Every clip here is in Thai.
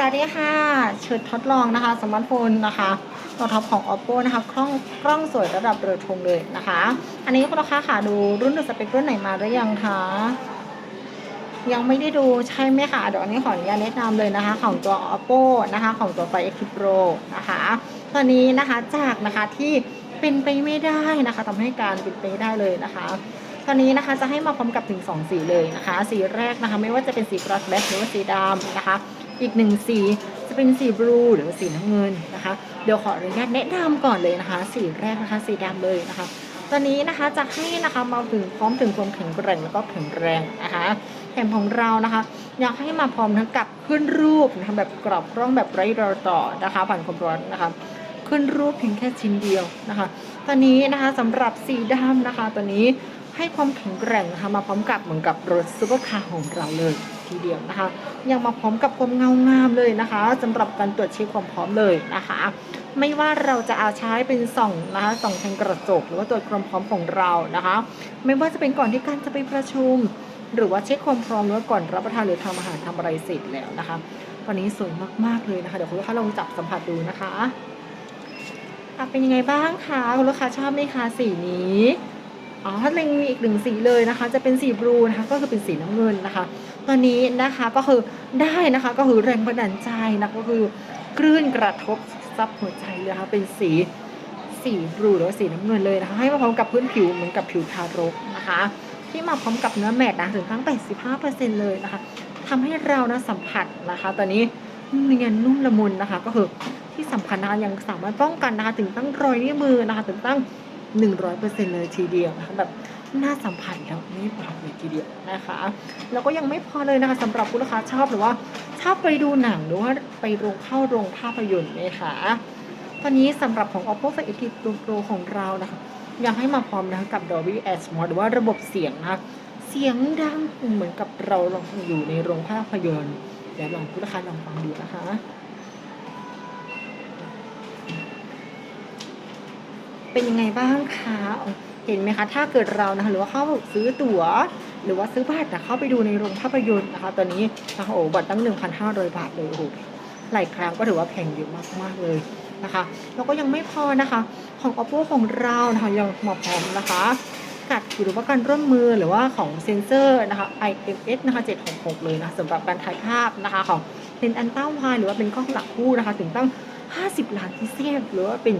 สวัสดีค่ะชุดทดลองนะคะสมาร์ทโฟนนะคะตัวท็อปของ oppo นะคะกล้องกล้องสวยระดับเรือธงเลยนะคะ อันนี้คุณลูกค้าค่ะดูรุ่นดูสเปครุ่นไหนมาหรือยังคะยังไม่ได้ดูใช่ไหมคะเดี๋ยวอันนี้ขออนุญาตแนะนำเลยนะคะ ของตัว oppo นะคะของตัวไฟ x pro นะคะตอนนี้นะคะจากนะคะที่เป็นไปไม่ได้นะคะทำให้การเป็นไปได้เลยนะคะตอนนี้นะคะจะให้มาพร้อมกับถึง2สีเลยนะคะ สีแรกนะคะ ไม่ว่าจะเป็นสีกราสแบ็กหรือว่าสีดำนะคะ อีกหนึ่งสีจะเป็นสีบลูหรือสีน้ำเงินนะคะ เดี๋ยวขออนุญาตแนะนำก่อนเลยนะคะ สีแรกนะคะ สีดำเลยนะคะ ตอนนี้นะคะจะให้นะคะมาถึงพร้อมถึงความแข็งแกร่งแล้วก็แข็งแรงนะคะแถมของเรานะคะ อยากให้มาพร้อมทั้งกับขึ้นรูปนะคะแบบกรอบกล้องแบบไร้รอยต่อนะคะผ่านความร้อนนะคะขึ้นรูปเพียงแค่ชิ้นเดียวนะคะ ตอนนี้นะคะสำหรับสีดำนะคะ ตัวนี้ ให้ความแข็งแกร่งนะคะมาพร้อมกับเหมือนกับรถซูเปอร์คาร์ของเราเลยทีเดียวนะคะ ยังมาพร้อมกับความเงางามเลยนะคะสำหรับการตรวจเช็คความพร้อมเลยนะคะ ไม่ว่าเราจะเอาใช้เป็นส่องนะคะส่องทางกระจกหรือว่าตรวจความพร้อมของเรานะคะ ไม่ว่าจะเป็นก่อนที่การจะไปประชุม หรือว่าเช็คความพร้อมหรือว่าก่อนรับประทานหรือทำอาหารทำอะไรเสร็จแล้วนะคะตอนนี้สวยมากๆเลยนะคะเดี๋ยวคุณลูกค้าลองจับสัมผัสดูนะคะเป็นยังไงบ้างคะคุณลูกค้าชอบไหมคะสีนี้ อ๋อถ้าเล็งมีอีกหนึ่งสีเลยนะคะ จะเป็นสีบลูนะคะก็คือเป็นสีน้ำเงินนะคะตัวนี้นะคะก็คือได้นะคะก็คือแรงบันดาลใจนะก็คือคลื่นกระทบซับหัวใจเลยนะคะเป็นสีสีบลูหรือสีน้ำเงินเลยนะคะ ให้มาพร้อมกับพื้นผิวเหมือนกับผิวทารกนะคะ ที่มาพร้อมกับเนื้อแมตนะถึงทั้ง 85%เลยนะคะทำให้เรานะสัมผัสนะคะ ตอนนี้เนียนนุ่มละมุนนะคะ ก็คือที่สำคัญนะคะยังสามารถป้องกันนะคะถึงตั้งรอยนิ้วมือนะคะถึงตั้ง 100%เลยทีเดียวนะคะแบบน่าสัมผัสแล้วไม่ปรับเลยทีเดียวนะคะ แล้วก็ยังไม่พอเลยนะคะสำหรับผู้ลูกค้าชอบหรือว่าชอบไปดูหนังหรือว่าไปโรงเข้าโรงภาพยนตร์นะคะตอนนี้สำหรับของ oppo find x pro pro ของเรานะคะยังให้มาพร้อมนะคะกับ Dolby Atmos หรือว่าระบบเสียงนะคะเสียงดังเหมือนกับเราลองอยู่ในโรงภาพยนตร์เดี๋ยวลองผู้ลูกค้าลองฟังดูนะคะ เป็นยังไงบ้างคะเห็นไหมคะ ถ้าเกิดเรานะคะหรือว่าเข้าซื้อตั๋ว หรือว่าซื้อบัตรนะเข้าไปดูในโรงภาพยนตร์นะคะ ตอนนี้นะคะโอ้บัตรตั้ง 1,500 บาทเลยโอ้โหหลายครั้งก็ถือว่าแพงเยอะมากๆเลยนะคะแล้วก็ยังไม่พอนะคะของ oppo ของเรานะคะยังมาพร้อมนะคะกัดหรือว่าการร่วมมือหรือว่าของเซนเซอร์นะคะ IMX นะคะ766 เลยนะสำหรับการถ่ายภาพนะคะของเป็นอันต้าไวหรือว่าเป็นกล้องหลักคู่นะคะ ถึงตั้ง 50 ล้านพิเศษหรือว่าเป็น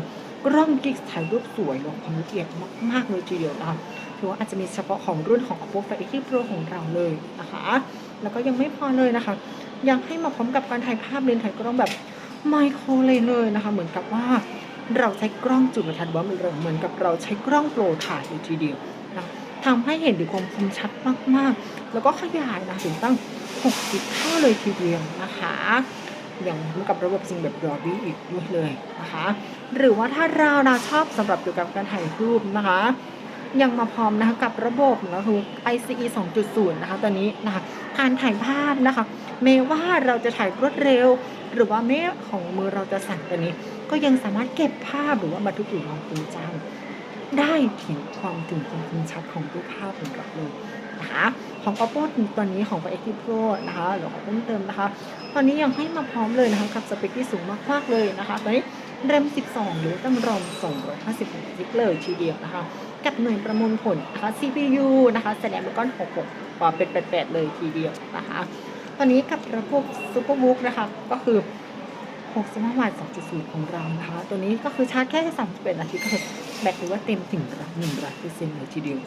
กล้องกิกถ่ายรูปสวยลงความละเอียดมากๆเลยทีเดียวนะคะถือว่าอาจจะมีเฉพาะของรุ่นของ oppo find x pro ของเราเลยนะคะ แล้วก็ยังไม่พอเลยนะคะ ยังให้มาพร้อมกับการถ่ายภาพเลนส์ถ่ายกล้องแบบไมโครเลนเลยนะคะ เหมือนกับว่าเราใช้กล้องจุลทรรศน์ว่ามันเหมือนกับเราใช้กล้องโปรถ่ายเลยทีเดียวนะทำให้เห็นถึงความคมชัดมากๆ แล้วก็ขยายนะถึงตั้ง60เท่าเลยทีเดียวนะคะ อย่างเหมือนกับระบบสิ่งแบบ Dolby อีกด้วยเลยนะคะ หรือว่าถ้าเรานะชอบสำหรับเกี่ยวกับการถ่ายรูปนะคะ ยังมาพร้อมนะคะกับระบบนะคือ ICE 2.0 นะคะตอนนี้นะคะการถ่ายภาพนะคะไม่ว่าเราจะถ่ายรวดเร็ว หรือว่าแม้ของมือเราจะสั่นตัวนี้ ก็ยังสามารถเก็บภาพหรือว่าบันทึกอยู่ในความทรงได้ถึงความถึงความคมชัดของรูปภาพของเราเลย นะคะของ oppo ตอนนี้ของ x pro นะคะเดี๋ยวขอเพิ่มเติมนะคะ ตอนนี้ยังให้มาพร้อมเลยนะคะกับสเปคที่สูงมากๆเลยนะคะตอนนี้ RAM 12 หรือตั้งรอม250กิกเลยทีเดียวนะคะกับหน่วยประมวลผลนะคะ CPU นะคะ Snapdragon 66กว่าเป็น88 เลยทีเดียวนะคะ ตอนนี้กับระบบ Superbook นะคะก็คือ65วัตต์2.0ของเรานะคะ ตัวนี้ก็คือชาร์จแค่ 31 นาทีก็แบตถือว่าเต็มถึง100%เลยทีเดียว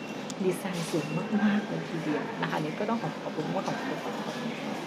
ดีไซน์สวยมากๆเลยทีเดียวนะคะนี่ก็ต้องขอขอบคุณมากขอบคุณ